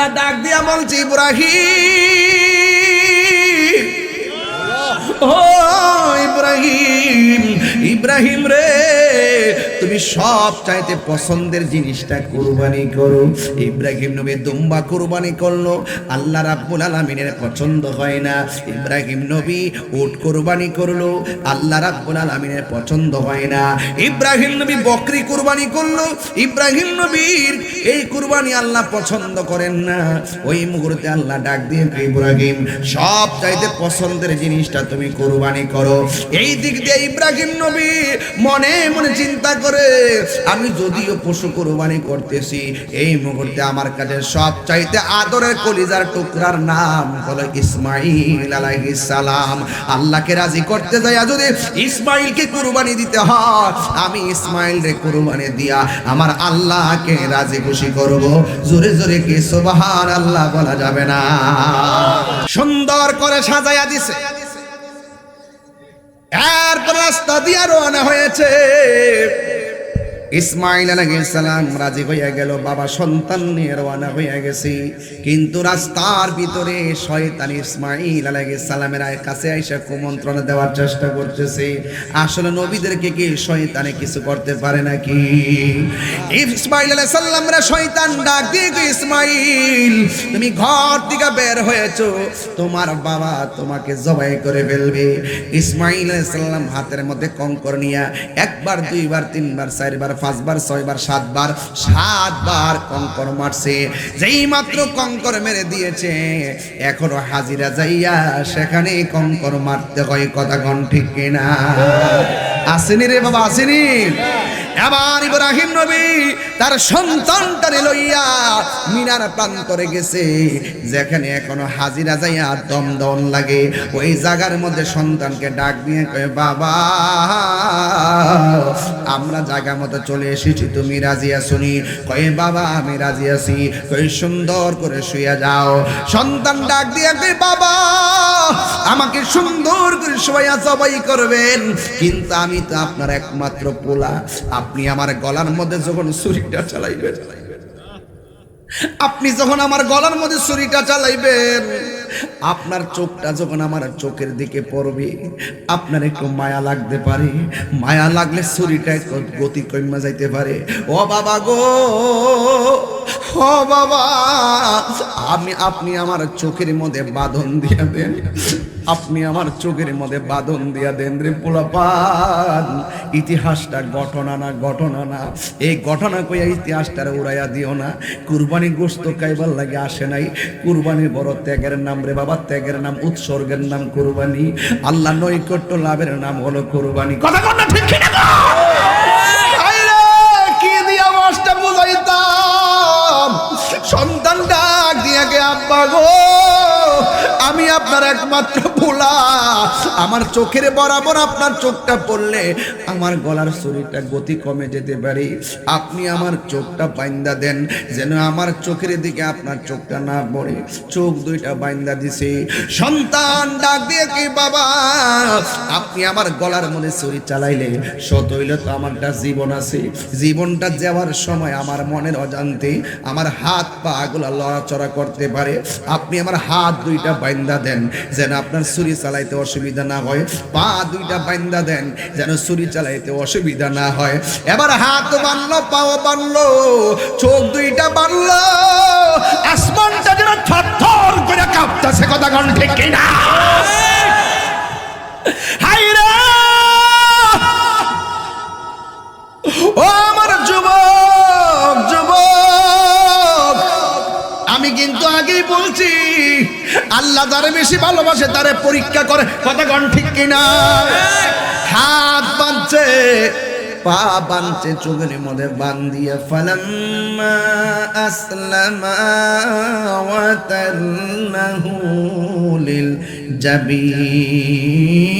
আল্লাহ ডাক দিয়া বলছি ইব্রাহিম ও ইব্রাহিম ইব্রাহিম রে, তুমি সব চাইতে পছন্দের জিনিসটা কুরবানি করো। ইব্রাহিম নবী দুম্বা কুরবানি করল। আল্লাহ রাব্বুল আলামিনের পছন্দ হয় না। ইব্রাহিম নবী উট কুরবানি করল। আল্লাহ রাব্বুল আলামিনের পছন্দ হয় না। ইব্রাহিম নবী বকরি কুরবানি করল। ইব্রাহিম নবীর এই কুরবানি আল্লাহ পছন্দ করেন না। ওই মুহূর্তে আল্লাহ ডাক দিয়ে ইব্রাহিম, সব চাইতে পছন্দের জিনিসটা তুমি কুরবানি করো। এই দিক দিয়ে ইব্রাহিম নবী মনে মনে চিন্তা করে, আমি যদিও পশু কুরবানি করতেছি, এই মুহূর্তে আমার কাছে সব চাইতে আদরের কলিজার টুকরার নাম হলো ইসমাইল আলাইহিস সালাম। আল্লাহকে রাজি করতে যাই যদি ইসমাইলকে কুরবানি দিতে হয়, আমি ইসমাইল রে কুরবানি দিয়া আমার আল্লাহকে রাজি খুশি করব। জোরে জোরে কি সুবহান আল্লাহ বলা যাবে না? সুন্দর করে সাজাইয়া দিছে। এরপর রাস্তা দিয়ে রওনা হয়েছে। ইসমাইল সালাম রাজি হইয়া গেল, বাবা সন্তান নিয়ে রওনা হইয়া গেছি। কিন্তু রাস্তার ভিতরে শয়তান ইসমাইল সালামের কাছে আইসা কুমন্ত্রণা দেওয়ার চেষ্টা করতেছে। আসলে নবীদেরকে কি শয়তানে কিছু করতে পারে নাকি? ইসমাইল সালামরা শয়তান, ডাক দিয়ে ইসমাইল, তুমি ঘর থেকে বের হয়েছো। তোমার বাবা তোমাকে জবাই করে ফেলবে। ইসমাইল সালাম হাতের মধ্যে কঙ্কর নিয়া একবার, দুইবার, তিনবার, চারবার পাঁচবার, ছয়বার, সাতবার সাতবার কঙ্কর মারছে। যেই মাত্র কঙ্কর মেরে দিয়েছে, এখনও হাজিরা যাইয়া সেখানে কঙ্কর মারতে হয়, কথা কন ঠিক কিনা? আসেনি রে বাবা, আসেনি? এবার ইব্রাহিম নবী তার সন্তানটারে লইয়া মিনার প্রান্তরে গেছে, যেখানে এখনও হাজিরা যাইয়া দম দম লাগে। ওই জায়গার মধ্যে সন্তানকে ডাক দিয়ে কয়ে, বাবা, আমরা জায়গা মতো চলে এসেছি, তুমি রাজি আসুনি কয়ে, বাবা, আমি রাজি আছি। কই সুন্দর করে শুয়ে যাও। সন্তান ডাক দিয়ে কই বাবা, আমাকে সুন্দর করে শুয়া সবাই করবেন। কিন্তু আমি তো আপনার একমাত্র পোলা। আপনি আমার গলার মধ্যে যখন ছুরিটা চালাইবেন আপনি যখন আমার গলার মধ্যে ছুরিটা চালাইবেন আপনার চোখটা যখন আমার চোখের দিকে পড়বে, আপনার একটু মায়া লাগতে পারে। মায়া লাগলে একটু গতি কমে যাইতে পারে। ও বাবা গো, ও বাবা, আমি, আপনি আমার চোখের মধ্যে বাঁধন দিয়া দেন। আপনি আমার চোখের মধ্যে বাঁধন দিয়া দেন রে পোলাপান। ইতিহাসটা ঘটনা না ঘটনা না। এই ঘটনা কইয়া ইতিহাসটার উড়াইয়া দিও না। কুরবানি গোস্ত খাইবার লাগে আসে নাই। কুরবানির বড় ত্যাগের নাম রে বাবা। ত্যাগের নাম, উৎসর্গের নাম কুরবানি। আল্লাহ নৈকট্য লাভের নাম হলো কুরবানি। কথা কথা ঠিক কিনা আপনার একমাত্র ভোলা আমার চোখের বরাবর আপনার চোখটা পড়লে আমার গলার শরীরটা গতি কমে যেতে পারে। আপনি আমার চোখটা বাইন্দা দেন, যেন আমার চোখের দিকে আপনার চোখটা না পড়ে। চোখ দুইটা বাইন্দা দিছে। সন্তান ডাক দিয়ে কি বাবা? আপনি আমার গলার মনে ছুরি চালাইলে সত হইলে তো আমারটা জীবন আছে। জীবনটা যাওয়ার সময় আমার মনের অজান্তে আমার হাত পা গুলা লড়াচড়া করতে পারে। আপনি আমার হাত দুইটা বাইন্দা দেন। যেন আপনার ছুরি চালাইতে অসুবিধা না হয়। পা দুইটা বান্দা দেন, যেন ছুরি চালাইতে অসুবিধা না হয়। এবার হাত বানলো, পাও বানলো, চোখ দুইটা বানলো। আসমানটা যেন থর করে কাঁপতেছে, কথা ঠিক কিনা? হাইরা আল্লাহ যারে বেশি ভালোবাসে তারে পরীক্ষা করে। কথা কন ঠিক কিনা? হাত বাঁধছে, পা বাঁধছে, চোখের মধ্যে আসলামা ওয়াতাল্লাহু লিল জাবিন।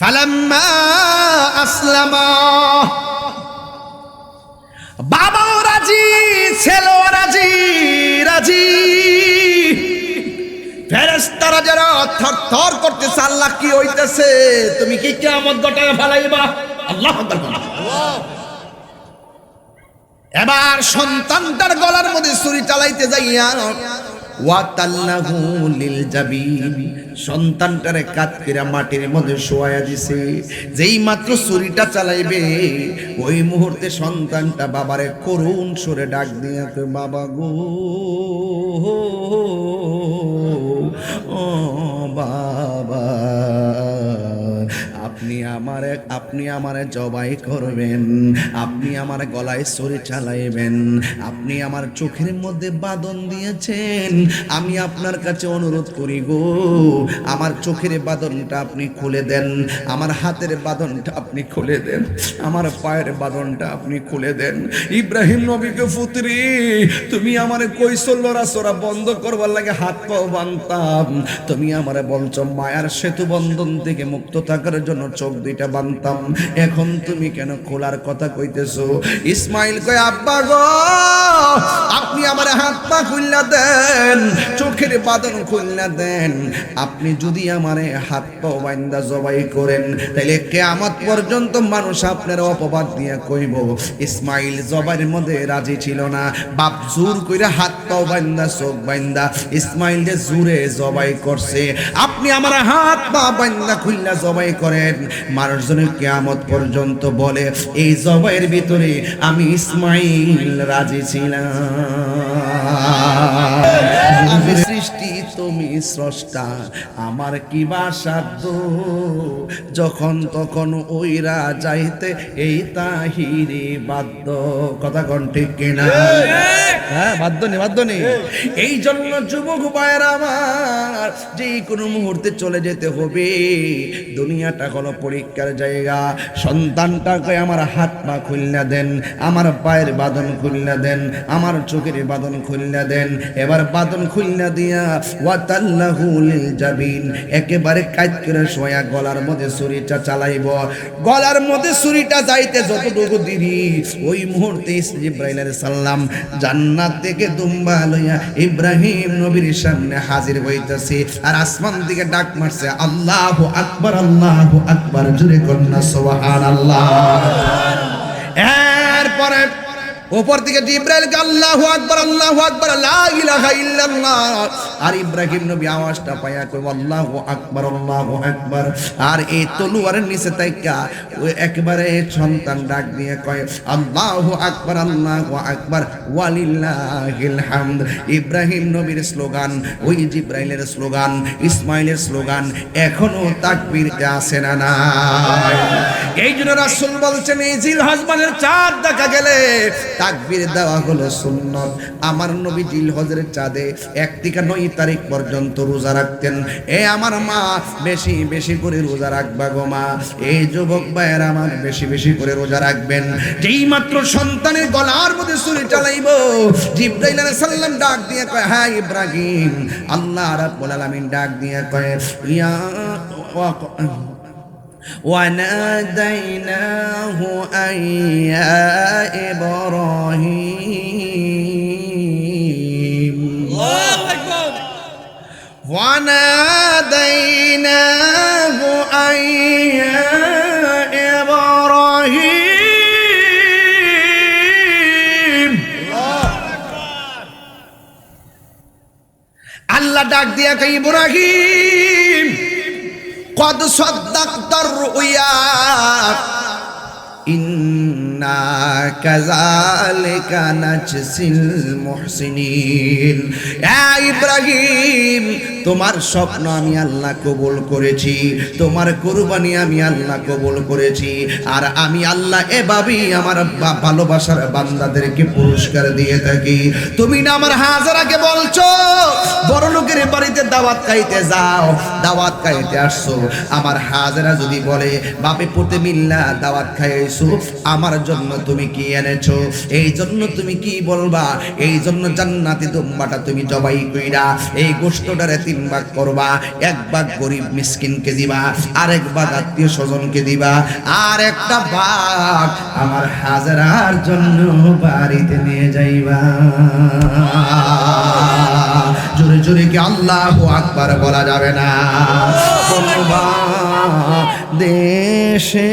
ফালাম্মা আসলামা ছেলেও রাজি রাজি। ফেরেস্তারা যারা থর থর করতেছে, আল্লাহ কি হইতেছে? তুমি কি কেমন গটায় ফেলাইবা? আল্লাহ এবার সন্তানটার গলার মধ্যে ছুরি চালাইতে যাইয়া ওয়াতাল্লাহু লিল সন্তানটারে কাতকিরা মাটির মধ্যে শোয়া দিছে। যেই মাত্র ছুরিটা চালাইবে ওই মুহূর্তে সন্তানটা বাবারে করুণ সুরে ডাক দিয়ে কয়, বাবা গো ও বাবা আপনি আমারে আপনি আমার জবাই করবেন, আপনি আমার গলায় ছুরি চালাইবেন, আপনি আমার চোখের মধ্যে বাদন দিয়েছেন, আমি আপনার কাছে অনুরোধ করি গো, আমার চোখের বাদনটা আপনি খুলে দেন, আমার হাতের বাদনটা আপনি খুলে দেন, আমার পায়ের বাদনটা আপনি খুলে দেন। ইব্রাহিম নবীকে ফুতরি তুমি আমার কইছো লড়াচড়া বন্ধ করবার লাগে হাত পাও বানতাম। তুমি আমারে বলছো মায়ার সেতু বন্ধন থেকে মুক্ত থাকার জন্য চোখ দুইটা বানতাম এখন তুমি কেন খোলার কথা কইতেছো? ইসমাইল কয়, আব্বা গো, আপনি আমার হাত পা খুললা দেন, চোখের বাদন খুললা দেন। আপনি যদি আমারে হাত পা বাইন্দা জবাই করেন, তাইলে কেয়ামত পর্যন্ত মানুষ আপনার অপবাদ দিয়া কইব। ইসমাইল জবাইয়ের মধ্যে রাজি ছিল না। বাপ জোর কইরা হাত পাও বাইন্দা, চোখ বাইন্দা। ইসমাইল যে জুরে জবাই করছে, আপনি আমার হাত পা বাইন্দা খুললা জবাই করেন। মানুষজনের কেয়ামত পর্যন্ত বলে এই জবাইয়ের ভিতরে আমি ইসমাইল রাজি ছিলাম। আমি সৃষ্টি তুমি স্রষ্টা। আমার কি বা সাধ্য? যখন তখন ওইরা যাইতে এই তাহিরে বাদ্য কথা কন ঠিক কিনা? হ্যাঁ বাদ্য নেই বাদ্য নেই এই জন্য যুবক ভাইয়ের আমার যে কোনো মুহূর্তে চলে যেতে হবে। দুনিয়াটা হলো পরীক্ষার জায়গা। সন্তানটাকে আমার হাত পা খুলনা দেন, আমার পায়ের বাদন খুলনা দেন, আমার চোখের বাদন খুলনা দেন। এবার বাদন খুলনা দিয়া ওয়াতাল্লাহু লিল জাবিন। একেবারে কাজ করে শোয়া গলার মধ্যে ছুরিটা চালাইব। গলার মধ্যে ছুরিটা যাইতে যতটুকু দিবি ওই মুহূর্তে ইব্রাহিম আলাইহিস সালাম জান্নাত থেকে দুম্বা লইয়া ইব্রাহিম নবীর সামনে হাজির হইতাছে। আর আসমান দিকে ডাক মারছে, আল্লাহু আকবার আল্লাহু আকবার। জুরে কন্যা, সুবহানাল্লাহ। এরপরে উপর থেকে জিব্রাইলকে আল্লাহু আকবার আল্লাহু আকবার, লা ইলাহা ইল্লাল্লাহ। আর ইব্রাহিম নবী আওয়াজটা পায়া কই আল্লাহু আকবার আল্লাহু আকবার। আর এই তলোয়ারের নিচে তাইকা ওই একবারে সন্তান ডাক দিয়ে কয়, আল্লাহু আকবার আল্লাহু আকবার, ওয়ালিল্লাহিল হামদ। ইব্রাহিম নবীর স্লোগান, ওই জিব্রাইলের স্লোগান, ইসমাইলের স্লোগান এখনও তাকবীরতে আসে না না এই জন্য রাসূল বলছেন, এই জিল হাজবানের চাঁদ দেখা গেলে তাকবীর দেওয়া হলো সুন্নত। আমার নবী জিল হজের চাঁদে এক থেকে নয় তারিখ পর্যন্ত রোজা রাখতেন। এ আমার মা, বেশি বেশি করে রোজা রাখবা গো মা। এই যুবক ভাইয়ের আমার বেশি বেশি করে রোজা রাখবেন। যেই মাত্র সন্তানের গলার মধ্যে ছুরি চালাইব, জিব্রাইল সালাম ডাক দিয়ে কয় হ্যাঁ ইব্রাহিম। আল্লাহ রাব্বুল আলামিন ডাক দিয়ে কয়, ইয়া وناديناه أن يا إبراهيم وناديناه أن يا إبراهيم আল্লাহ ডাক দিয়া কই ইব্রাহিম قد صدقت الرؤيا إنا كذلك نجزي المحسنين. يا إبراهيم তোমার স্বপ্ন আমি আল্লাহ কবুল করেছি, তোমার কুরবানি আমি আল্লাহ কবুল করেছি, আর আমি আল্লাহ এভাবেই আমার ভালোবাসার বান্দাদেরকে পুরস্কার দিয়ে থাকি। তুমি না আমার হাজারাকে বলছো, বড় লোকের বাড়িতে দাওয়াত খাইতে যাও, দাওয়াত খাইতে আসছো। আমার হাজারা যদি বলে, বাপে পড়তে মিল্লা দাওয়াত খাইছো আমার জন্য তুমি কি এনেছো? এই জন্য তুমি কি বলবা? এই জন্য জান্নাতি দুম্বাটা তুমি জবাই কইরা, এই গোষ্ঠটারে তিন তিন ভাগ করবা, এক ভাগ গরিব মিসকিনকে দিবা আর এক ভাগ আত্মীয় স্বজনকে দিবা, আর একটা ভাগ আমার হাজারার জন্য বাড়িতে নিয়ে যাইবা। জোরে জোরে কি আল্লাহ আকবার বলা যাবে না? দেশে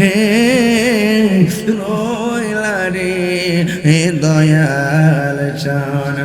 হে রইলা রে দয়াল চান।